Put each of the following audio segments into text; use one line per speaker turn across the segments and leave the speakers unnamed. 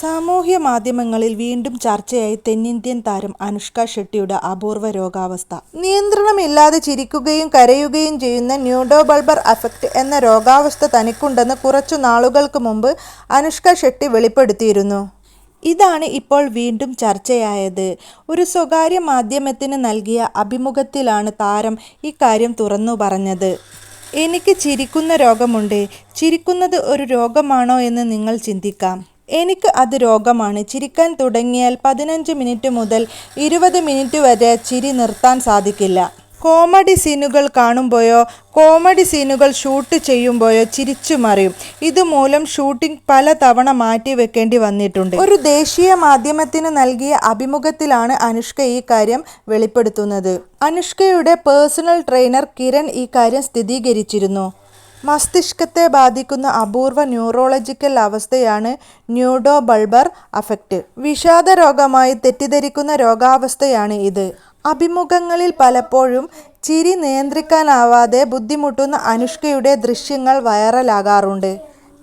സാമൂഹ്യ മാധ്യമങ്ങളിൽ വീണ്ടും ചർച്ചയായി തെന്നിന്ത്യൻ താരം അനുഷ്ക ഷെട്ടിയുടെ അപൂർവ രോഗാവസ്ഥ. നിയന്ത്രണമില്ലാതെ ചിരിക്കുകയും കരയുകയും ചെയ്യുന്ന ന്യൂഡോബൾബർ അഫക്റ്റ് എന്ന രോഗാവസ്ഥ തനിക്കുണ്ടെന്ന് കുറച്ചു നാളുകൾക്ക് മുമ്പ് അനുഷ്ക ഷെട്ടി വെളിപ്പെടുത്തിയിരുന്നു. ഇതാണ് ഇപ്പോൾ വീണ്ടും ചർച്ചയായത്. ഒരു സ്വകാര്യ മാധ്യമത്തിന് നൽകിയ അഭിമുഖത്തിലാണ് താരം ഇക്കാര്യം തുറന്നു പറഞ്ഞത്. എനിക്ക് ചിരിക്കുന്ന രോഗമുണ്ട്. ചിരിക്കുന്നത് ഒരു രോഗമാണോ എന്ന് നിങ്ങൾ ചിന്തിക്കാം. എനിക്ക് അത് രോഗമാണ്. ചിരിക്കാൻ തുടങ്ങിയാൽ പതിനഞ്ച് മിനിറ്റ് മുതൽ ഇരുപത് മിനിറ്റ് വരെ ചിരി നിർത്താൻ സാധിക്കില്ല. കോമഡി സീനുകൾ കാണുമ്പോഴോ കോമഡി സീനുകൾ ഷൂട്ട് ചെയ്യുമ്പോഴോ ചിരിച്ചു മറിയും. ഇതുമൂലം ഷൂട്ടിംഗ് പല തവണ മാറ്റി വെക്കേണ്ടി വന്നിട്ടുണ്ട്. ഒരു ദേശീയ മാധ്യമത്തിന് നൽകിയ അഭിമുഖത്തിലാണ് അനുഷ്ക ഈ കാര്യം വെളിപ്പെടുത്തുന്നത്. അനുഷ്കയുടെ പേഴ്സണൽ ട്രെയിനർ കിരൺ ഈ കാര്യം സ്ഥിരീകരിച്ചിരുന്നു. മസ്തിഷ്കത്തെ ബാധിക്കുന്ന അപൂർവ ന്യൂറോളജിക്കൽ അവസ്ഥയാണ് ന്യൂഡോ ബൾബർ അഫക്റ്റ്. വിഷാദ രോഗമായി തെറ്റിദ്ധരിക്കുന്ന രോഗാവസ്ഥയാണ് ഇത്. അഭിമുഖങ്ങളിൽ പലപ്പോഴും ചിരി നിയന്ത്രിക്കാനാവാതെ ബുദ്ധിമുട്ടുന്ന അനുഷ്കയുടെ ദൃശ്യങ്ങൾ വൈറലാകാറുണ്ട്.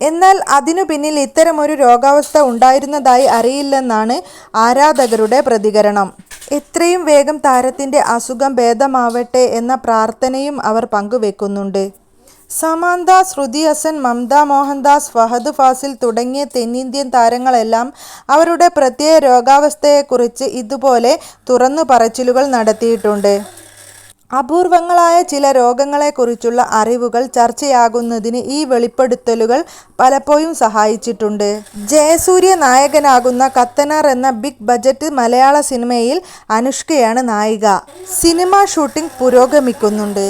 എന്നാൽ അതിനു പിന്നിൽ ഇത്തരമൊരു രോഗാവസ്ഥ ഉണ്ടായിരുന്നതായി അറിയില്ലെന്നാണ് ആരാധകരുടെ പ്രതികരണം. എത്രയും വേഗം താരത്തിന്റെ അസുഖം ഭേദമാവട്ടെ എന്ന പ്രാർത്ഥനയും അവർ പങ്കുവെക്കുന്നുണ്ട്. സമാന്ത ശ്രുതി ഹസൻ മമത മോഹൻദാസ് ഫഹദ് ഫാസിൽ തുടങ്ങിയ തെന്നിന്ത്യൻ താരങ്ങളെല്ലാം അവരുടെ പ്രത്യേക രോഗാവസ്ഥയെക്കുറിച്ച് ഇതുപോലെ തുറന്നു പറച്ചിലുകൾ നടത്തിയിട്ടുണ്ട്. അപൂർവങ്ങളായ ചില രോഗങ്ങളെക്കുറിച്ചുള്ള അറിവുകൾ ചർച്ചയാകുന്നതിന് ഈ വെളിപ്പെടുത്തലുകൾ പലപ്പോഴും സഹായിച്ചിട്ടുണ്ട്. ജയസൂര്യ നായകനാകുന്ന കത്തനാർ എന്ന ബിഗ് ബജറ്റ് മലയാള സിനിമയിൽ അനുഷ്കയാണ് നായിക. സിനിമ ഷൂട്ടിംഗ് പുരോഗമിക്കുന്നുണ്ട്.